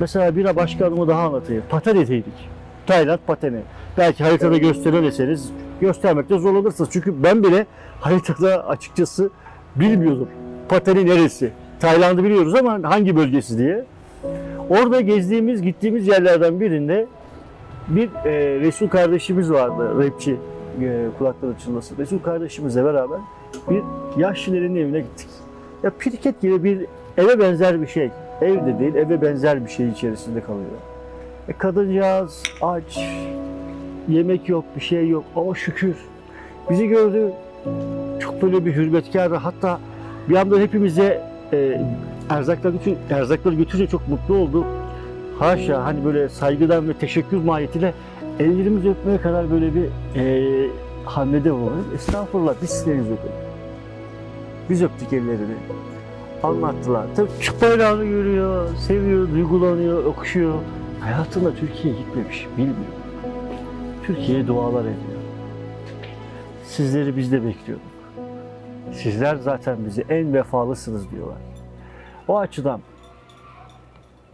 Mesela bir başka anımı daha anlatayım. Pateneteydik. Tayland pateni. Belki haritada gösteremeseniz göstermekte zorlanırsınız. Çünkü ben bile haritada açıkçası bilmiyordum. Pateni neresi? Tayland'ı biliyoruz ama hangi bölgesi diye. Orada gezdiğimiz, gittiğimiz yerlerden birinde bir e, Resul kardeşimiz vardı, rapçi e, kulakları çınlasın. Resul kardeşimizle beraber bir yaşlıların evine gittik. Ya pirket gibi bir eve benzer bir şey. Ev de değil, eve benzer bir şey içerisinde kalıyor. E, kadıncağız aç, yemek yok, bir şey yok ama şükür. Bizi gördü, çok böyle bir hürmetkar hatta bir anda hepimize e, erzaklar, götür, erzakları götürünce çok mutlu oldu. Haşa hani böyle saygıdan ve teşekkür mahiyetiyle ellerimizi öpmeye kadar böyle bir e, hamlede bulundu. Estağfurullah biz sizleriz öpelim. Biz öptük ellerini. Anlattılar. Tabii Türk bayrağını görüyor, seviyor, duygulanıyor, okşuyor. Hayatında Türkiye'ye gitmemiş, bilmiyor. Türkiye'ye dualar ediyor. Sizleri biz de bekliyorduk. Sizler zaten bizi en vefalısınız diyorlar. O açıdan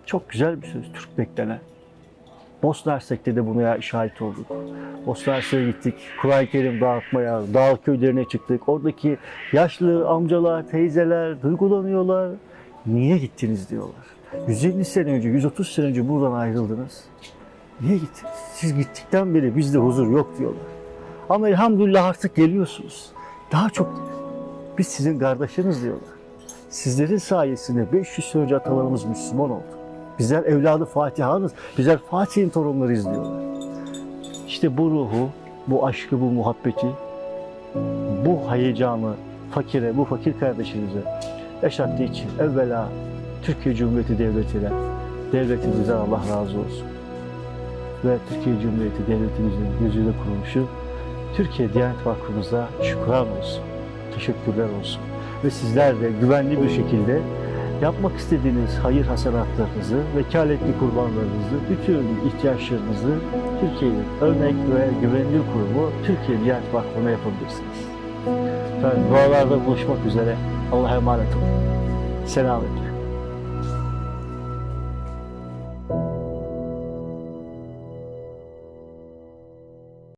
çok güzel bir söz Türk beklenen. Bosna Hersek'te de buna şahit olduk. Bosna Hersek'e gittik, Kur'an-ı Kerim dağıtmaya, dağ köylerine çıktık. Oradaki yaşlı amcalar, teyzeler duygulanıyorlar. Niye gittiniz diyorlar. 150 sene önce, 130 sene önce buradan ayrıldınız. Niye gittiniz? Siz gittikten beri bizde huzur yok diyorlar. Ama elhamdülillah artık geliyorsunuz. Daha çok biz sizin kardeşiniz diyorlar. Sizlerin sayesinde 500 sene önce atalarımız Müslüman oldu. Bizler evladı Fatiha'nız, bizler Fatih'in torunlarıyız diyorlar. İşte bu ruhu, bu aşkı, bu muhabbeti, bu heyecanı fakire, bu fakir kardeşimize yaşattığı için evvela Türkiye Cumhuriyeti Devleti'ne, devletimizden Allah razı olsun. Ve Türkiye Cumhuriyeti Devletimizin gözüyle kurulmuşu Türkiye Diyanet Vakfımıza şükran olsun, teşekkürler olsun. Ve sizler de güvenli bir şekilde yapmak istediğiniz hayır hasenatlarınızı, vekaletli kurbanlarınızı, bütün ihtiyaçlarınızı Türkiye'nin örnek ve güvenilir kurumu Türkiye Diyanet Vakfı'na yapabilirsiniz. Ben dualarda buluşmak üzere. Allah'a emanet olun. Selametle.